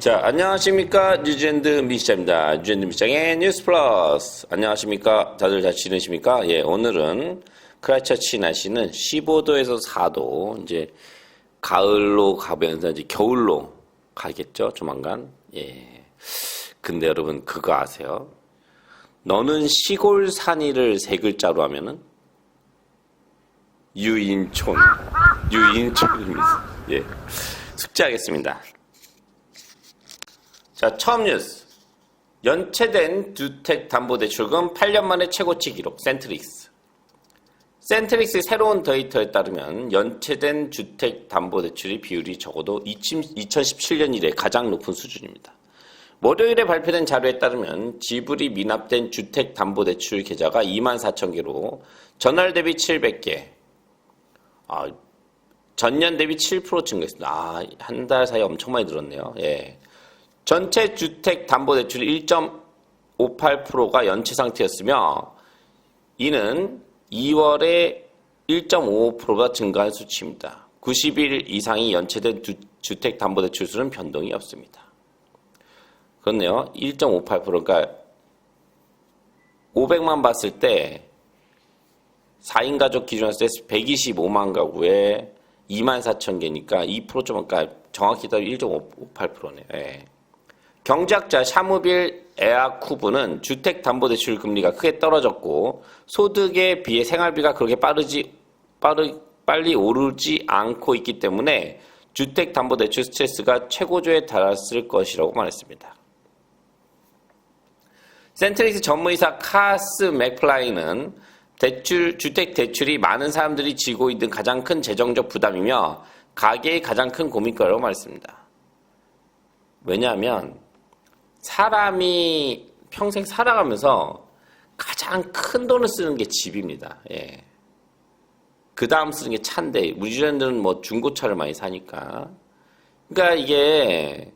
자, 안녕하십니까. 뉴젠드 미시장입니다. 뉴젠드 미시장의 뉴스 플러스. 안녕하십니까. 다들 잘 지내십니까? 예, 오늘은 크라이처치 날씨는 15도에서 4도. 이제 가을로 가면서 이제 겨울로 가겠죠. 조만간. 예. 근데 여러분 그거 아세요? 너는 시골 산이를 세 글자로 하면은 유인촌. 유인촌입니다. 예. 숙제하겠습니다. 자, 처음 뉴스. 연체된 주택담보대출금 8년 만에 최고치 기록, 센트릭스. 센트릭스의 새로운 데이터에 따르면 연체된 주택담보대출의 비율이 적어도 2017년 이래 가장 높은 수준입니다. 월요일에 발표된 자료에 따르면 지불이 미납된 주택담보대출 계좌가 2만 4천 개로 전월 대비 700개, 아, 전년 대비 7% 증가했습니다. 아, 한 달 사이에 엄청 많이 늘었네요. 예. 전체 주택 담보 대출 1.58%가 연체 상태였으며 이는 2월에 1.55%가 증가한 수치입니다. 90일 이상이 연체된 주택 담보 대출 수는 변동이 없습니다. 그렇네요. 1.58% 그러니까 500만 봤을 때 4인 가족 기준으로 했을 때 125만 가구에 2만 4천 개니까 2%좀 그러니까 정확히 따지면 1.58%네요. 예. 경제학자 샤무빌 에아쿠브는 주택담보대출 금리가 크게 떨어졌고 소득에 비해 생활비가 그렇게 빠르지 빠르 빨리 오르지 않고 있기 때문에 주택담보대출 스트레스가 최고조에 달했을 것이라고 말했습니다. 센트릭스 전무이사 카스 맥플라이는 대출, 주택 대출이 많은 사람들이 지고 있는 가장 큰 재정적 부담이며 가계의 가장 큰 고민거리라고 말했습니다. 왜냐하면 사람이 평생 살아가면서 가장 큰 돈을 쓰는 게 집입니다. 예. 그 다음 쓰는 게 차인데, 뉴질랜드는 뭐 중고차를 많이 사니까. 그러니까 이게,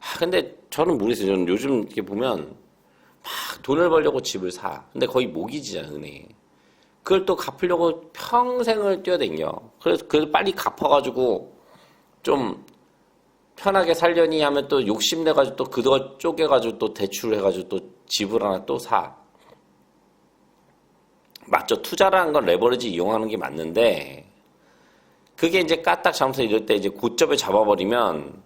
아, 근데 저는 모르겠어요. 저는 요즘 이렇게 보면 막 돈을 벌려고 집을 사. 근데 거의 모기지잖아, 은행에. 그걸 또 갚으려고 평생을 뛰어댕겨. 그래서 그걸 빨리 갚아가지고 좀 편하게 살려니 하면 또 욕심내가지고 또 그거 쪼개가지고 또 대출을 해가지고 또 집을 하나 또 사. 맞죠. 투자라는 건 레버리지 이용하는 게 맞는데 그게 이제 까딱 잘못해서 이럴 때 이제 고점에 잡아버리면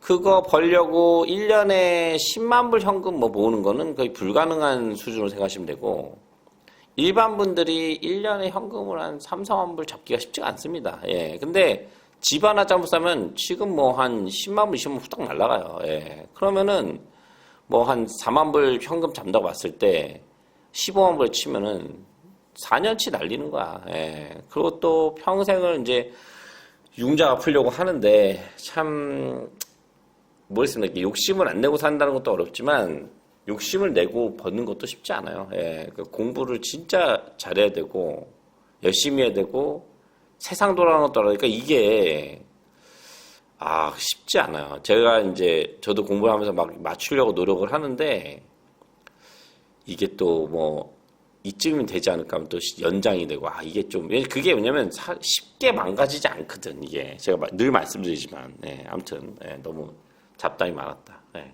그거 벌려고 1년에 10만 불 현금 뭐 모으는 거는 거의 불가능한 수준으로 생각하시면 되고 일반 분들이 1년에 현금을 한 3, 4만 불 잡기가 쉽지가 않습니다. 예. 근데 집 하나 잘못 사면 지금 뭐 한 10만 불, 20만 불 후딱 날라가요. 예. 그러면은 뭐 한 4만 불 현금 잡는다고 봤을 때 15만 불 치면은 4년치 날리는 거야. 예. 그리고 또 평생을 이제 융자 갚으려고 하는데 참 모르겠습니다. 욕심을 안 내고 산다는 것도 어렵지만 욕심을 내고 버는 것도 쉽지 않아요. 예. 그 공부를 진짜 잘해야 되고 열심히 해야 되고 세상 돌아가는 알아니까 이게 아 쉽지 않아요. 제가 이제 저도 공부를 하면서 막 맞추려고 노력을 하는데 이게 또 뭐 이쯤이면 되지 않을까 하면 또 연장이 되고 아 이게 좀 그게 왜냐면 사, 쉽게 망가지지 않거든 이게 제가 늘 말씀드리지만 예, 아무튼 예, 너무 잡담이 많았다. 예.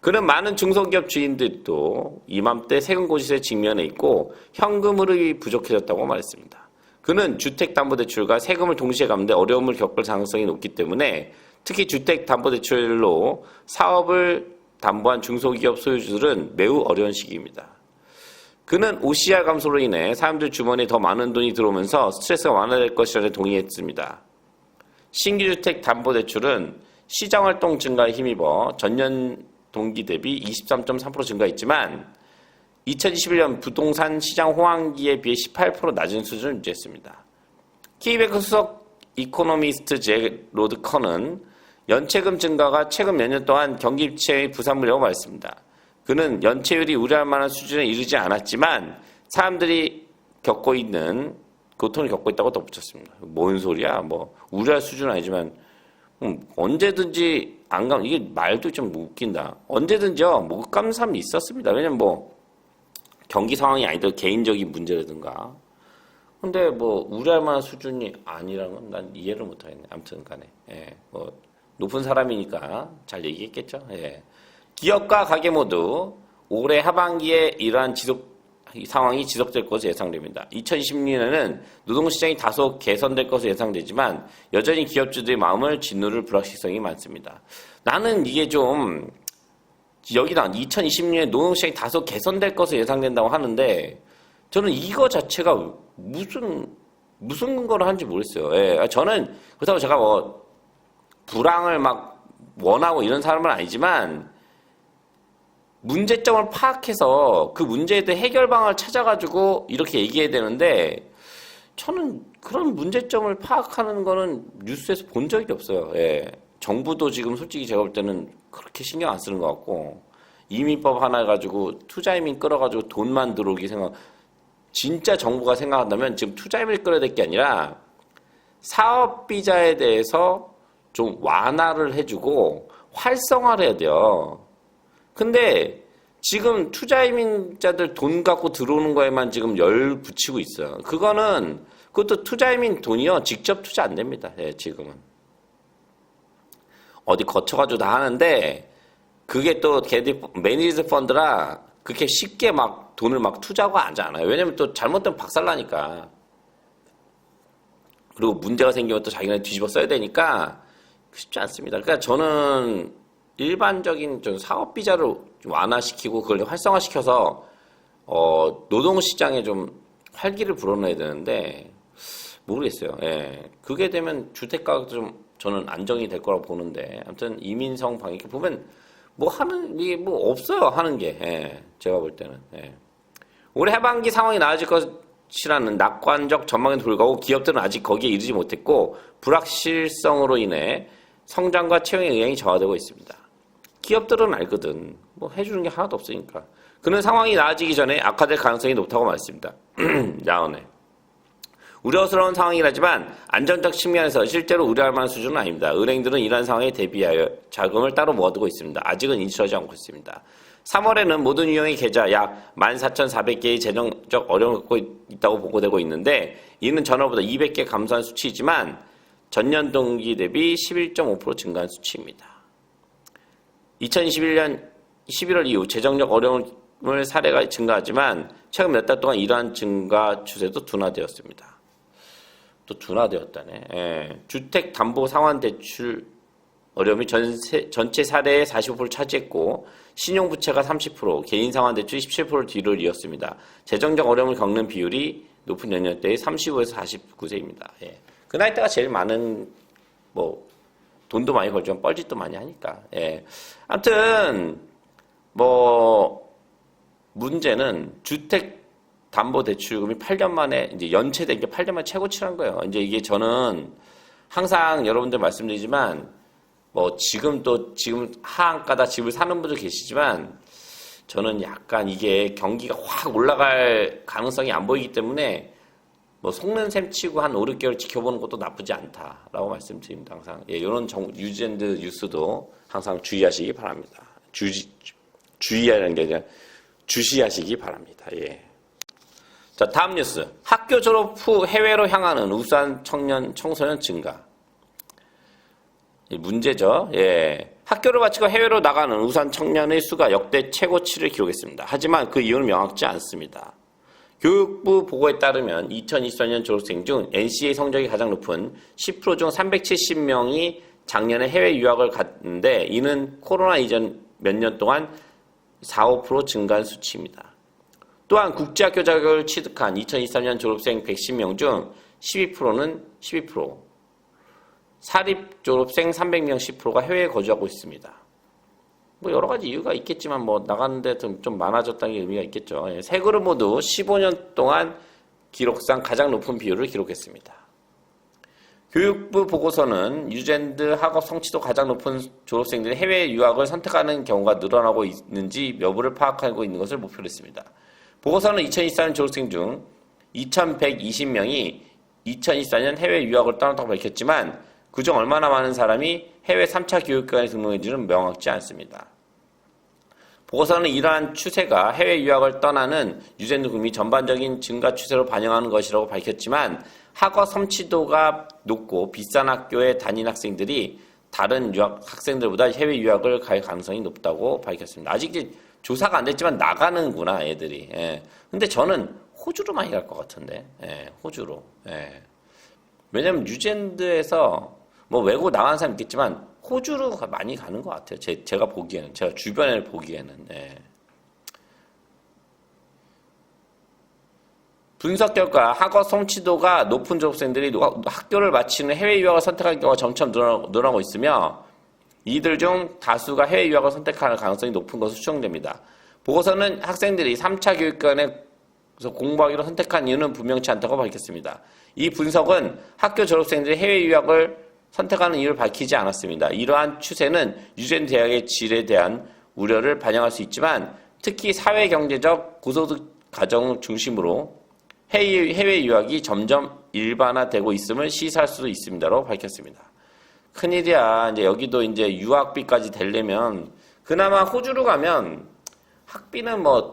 그는 많은 중소기업 주인들도 이맘때 세금 고시에 직면해 있고 현금흐름이 부족해졌다고 말했습니다. 그는 주택담보대출과 세금을 동시에 갚는데 어려움을 겪을 가능성이 높기 때문에 특히 주택담보대출로 사업을 담보한 중소기업 소유주들은 매우 어려운 시기입니다. 그는 OCR 감소로 인해 사람들 주머니에 더 많은 돈이 들어오면서 스트레스가 완화될 것이라는 동의했습니다. 신규주택 담보대출은 시장활동 증가에 힘입어 전년 동기 대비 23.3% 증가했지만 2021년 부동산 시장 호황기에 비해 18% 낮은 수준을 유지했습니다. 키이베크 수석 이코노미스트 제 로드 커는 연체금 증가가 최근 몇 년 동안 경기 침체의 부산물이라고 말했습니다. 그는 연체율이 우려할 만한 수준에 이르지 않았지만 사람들이 겪고 있는 고통을 겪고 있다고 덧붙였습니다. 뭔 소리야? 뭐 우려할 수준은 아니지만 음, 언제든지 안 감, 이게 말도 좀 웃긴다. 언제든지요, 못 감는 사람이 있었습니다. 왜냐면 뭐, 경기 상황이 아니더라도 개인적인 문제라든가. 근데 뭐, 우려할 만한 수준이 아니라는 건 난 이해를 못 하겠네. 아무튼 간에. 예, 뭐, 높은 사람이니까 잘 얘기했겠죠. 예. 기업과 가게 모두 올해 하반기에 이러한 지속 이 상황이 지속될 것으로 예상됩니다. 2020년에는 노동시장이 다소 개선될 것으로 예상되지만 여전히 기업주들의 마음을 짓누를 불확실성이 많습니다. 나는 이게 좀 여기다 2020년에 노동시장이 다소 개선될 것으로 예상된다고 하는데 저는 이거 자체가 무슨 무슨 근거를 하는지 모르겠어요. 예, 저는 그렇다고 제가 뭐 불황을 막 원하고 이런 사람은 아니지만 문제점을 파악해서 그 문제에 대해 해결 방안을 찾아가지고 이렇게 얘기해야 되는데 저는 그런 문제점을 파악하는 거는 뉴스에서 본 적이 없어요. 예. 정부도 지금 솔직히 제가 볼 때는 그렇게 신경 안 쓰는 것 같고 이민법 하나 가지고 투자이민 끌어가지고 돈만 들어오기 생각 진짜 정부가 생각한다면 지금 투자이민을 끌어야 될 게 아니라 사업 비자에 대해서 좀 완화를 해주고 활성화를 해야 돼요. 근데 지금 투자 이민자들 돈 갖고 들어오는 거에만 지금 열 붙이고 있어요. 그거는 그것도 투자 이민 돈이요 직접 투자 안 됩니다. 예, 지금은 어디 거쳐가지고 다 하는데 그게 또 걔들 매니지드 펀드라 그렇게 쉽게 막 돈을 막 투자하고 하지 않아요. 왜냐면 또 잘못되면 박살나니까. 그리고 문제가 생기면 또 자기네 뒤집어 써야 되니까 쉽지 않습니다. 그러니까 저는 일반적인 좀 사업 비자를 좀 완화시키고 그걸 활성화시켜서 어, 노동 시장에 좀 활기를 불어넣어야 되는데 모르겠어요. 예. 그게 되면 주택 가격도 좀 저는 안정이 될 거라고 보는데 아무튼 이민성 방위 보면 뭐 하는 게뭐 없어요 하는 게 예. 제가 볼 때는 예. 올해 하반기 상황이 나아질 것이라는 낙관적 전망에도 불구하고 기업들은 아직 거기에 이르지 못했고 불확실성으로 인해 성장과 채용의 의향이 저하되고 있습니다. 기업들은 알거든. 뭐 해주는 게 하나도 없으니까. 그는 상황이 나아지기 전에 악화될 가능성이 높다고 말했습니다. 야언에. 우려스러운 상황이라지만 안정적 측면에서 실제로 우려할 만한 수준은 아닙니다. 은행들은 이러한 상황에 대비하여 자금을 따로 모아두고 있습니다. 아직은 인출하지 않고 있습니다. 3월에는 모든 유형의 계좌 약 14,400개의 재정적 어려움을 겪고 있다고 보고되고 있는데 이는 전월보다 200개 감소한 수치이지만 전년 동기 대비 11.5% 증가한 수치입니다. 2021년 11월 이후 재정적 어려움을 사례가 증가하지만 최근 몇 달 동안 이러한 증가 추세도 둔화되었습니다. 또 둔화되었다네. 예. 주택 담보 상환 대출 어려움이 전세, 전체 사례의 45%를 차지했고 신용 부채가 30%, 개인 상환 대출이 17% 뒤를 이었습니다. 재정적 어려움을 겪는 비율이 높은 연령대의 35에서 49세입니다. 예. 그 나이 대가 제일 많은 뭐 돈도 많이 벌지만 뻘짓도 많이 하니까. 예. 아무튼 뭐 문제는 주택 담보 대출금이 8년 만에 이제 연체된 게 8년 만에 최고치란 거예요. 이제 이게 저는 항상 여러분들 말씀드리지만 뭐 지금 또 지금 하한가다 집을 사는 분들 계시지만 저는 약간 이게 경기가 확 올라갈 가능성이 안 보이기 때문에 뭐 속는 셈 치고 한 5, 6개월 지켜보는 것도 나쁘지 않다라고 말씀드립니다. 항상 예, 이런 정, 유젠드 뉴스도 항상 주의하시기 바랍니다. 주지, 주의하는 게 아니라 주시하시기 바랍니다. 예. 자, 다음 뉴스. 학교 졸업 후 해외로 향하는 우수한 청년, 청소년 증가. 이 문제죠. 예. 학교를 마치고 해외로 나가는 우수한 청년의 수가 역대 최고치를 기록했습니다. 하지만 그 이유는 명확지 않습니다. 교육부 보고에 따르면 2024년 졸업생 중 NCA 성적이 가장 높은 10%중 370명이 작년에 해외 유학을 갔는데 이는 코로나 이전 몇 년 동안 4, 5% 증가한 수치입니다. 또한 국제학교 자격을 취득한 2023년 졸업생 110명 중 12%는 12%, 사립 졸업생 300명 10%가 해외에 거주하고 있습니다. 뭐 여러 가지 이유가 있겠지만 뭐 나가는데 좀, 좀 많아졌다는 게 의미가 있겠죠. 예, 세 그룹 모두 15년 동안 기록상 가장 높은 비율을 기록했습니다. 교육부 보고서는 유젠드 학업 성취도 가장 높은 졸업생들이 해외 유학을 선택하는 경우가 늘어나고 있는지 여부를 파악하고 있는 것을 목표로 했습니다. 보고서는 2024년 졸업생 중 2,120명이 2024년 해외 유학을 떠났다고 밝혔지만 그중 얼마나 많은 사람이 해외 3차 교육기관에 등록했는지는 명확지 않습니다. 보고서는 이러한 추세가 해외 유학을 떠나는 유젠드 국민 전반적인 증가 추세로 반영하는 것이라고 밝혔지만 학업 성취도가 높고 비싼 학교에 다닌 학생들이 다른 유학 학생들보다 해외 유학을 갈 가능성이 높다고 밝혔습니다. 아직 조사가 안 됐지만 나가는구나 애들이. 예. 근데 저는 호주로 많이 갈 것 같은데. 예, 호주로. 예. 왜냐면 뉴질랜드에서 뭐 외국 나간 사람 있겠지만 호주로 가- 많이 가는 것 같아요. 제, 제가 보기에는 제가 주변에 보기에는. 예. 분석 결과 학업 성취도가 높은 졸업생들이 노- 학교를 마치는 해외 유학을 선택할 경우가 점점 늘어- 늘어나고 있으며 이들 중 다수가 해외 유학을 선택할 가능성이 높은 것으로 추정됩니다. 보고서는 학생들이 3차 교육관에서 공부하기로 선택한 이유는 분명치 않다고 밝혔습니다. 이 분석은 학교 졸업생들이 해외 유학을 선택하는 이유를 밝히지 않았습니다. 이러한 추세는 유전 대학의 질에 대한 우려를 반영할 수 있지만 특히 사회 경제적 고소득 가정을 중심으로 해외, 유학이 점점 일반화되고 있음을 시사할 수도 있습니다라고 밝혔습니다. 큰일이야. 이제 여기도 이제 유학비까지 되려면 그나마 호주로 가면 학비는 뭐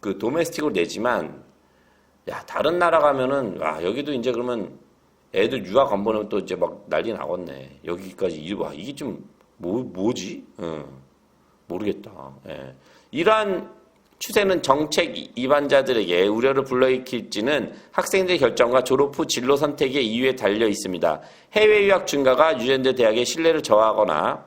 그 도메스틱으로 내지만 야 다른 나라 가면은 와 여기도 이제 그러면 애들 유학 안 보내면 또 이제 막 난리 나겠네. 여기까지 이- 와 이게 좀 뭐 뭐지? 응. 모르겠다. 예. 이러한 추세는 정책 이반자들에게 우려를 불러일으킬지는 학생들의 결정과 졸업 후 진로 선택의 이유에 달려 있습니다. 해외 유학 증가가 뉴질랜드 대학의 신뢰를 저하하거나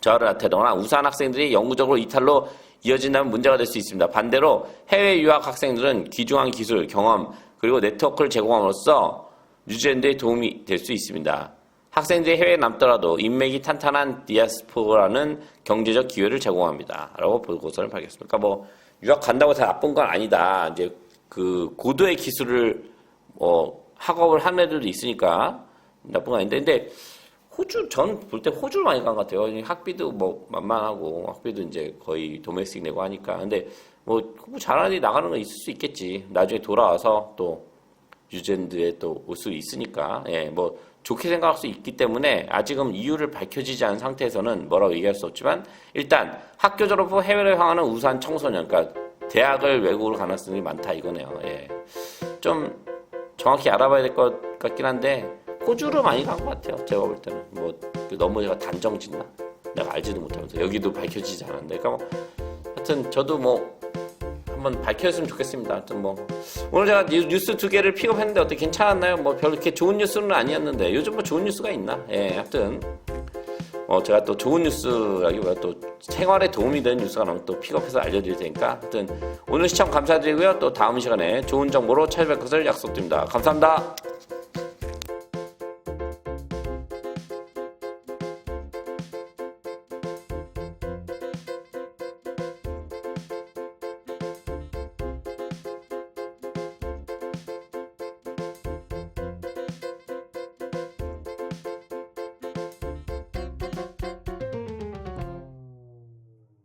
저하를 나타내거나 우수한 학생들이 영구적으로 이탈로 이어진다면 문제가 될 수 있습니다. 반대로 해외 유학 학생들은 귀중한 기술, 경험, 그리고 네트워크를 제공함으로써 뉴질랜드에 도움이 될 수 있습니다. 학생들이 해외에 남더라도 인맥이 탄탄한 디아스포라는 경제적 기회를 제공합니다. 라고 보고서를 밝혔습니다. 그러니까 뭐 유학 간다고 다 나쁜 건 아니다. 이제 그 고도의 기술을 뭐 학업을 하는 애들도 있으니까 나쁜 건 아닌데 근데 호주 전 볼 때 호주를 많이 간 것 같아요. 학비도 뭐 만만하고 학비도 이제 거의 도메스틱 내고 하니까. 근데 뭐 공부 잘하는 애 나가는 거 있을 수 있겠지. 나중에 돌아와서 또 뉴질랜드에 또 올 수 있으니까. 예, 뭐 좋게 생각할 수 있기 때문에 아직은 이유를 밝혀지지 않은 상태에서는 뭐라고 얘기할 수 없지만 일단 학교 졸업 후 해외를 향하는 우수한 청소년, 그러니까 대학을 외국으로 학생이 많다 이거네요. 예. 좀 정확히 알아봐야 될 것 같긴 한데 호주로 많이 간 것 같아요. 제가 볼 때는 뭐 너무 제가 단정짓나 내가 알지도 못하면서 여기도 밝혀지지 않았는데 그러니까 뭐 하여튼 저도 뭐 한번 밝혀졌으면 좋겠습니다. 하여튼 뭐 오늘 제가 뉴- 뉴스 두 개를 픽업했는데 어떻게 괜찮았나요? 뭐 별로 이렇게 좋은 뉴스는 아니었는데 요즘 뭐 좋은 뉴스가 있나? 예, 하여튼 어 제가 또 좋은 뉴스라기보다 또 생활에 도움이 되는 뉴스가 나오면 또 픽업해서 알려드릴 테니까 하여튼 오늘 시청 감사드리고요. 또 다음 시간에 좋은 정보로 찾아뵐 것을 약속드립니다. 감사합니다.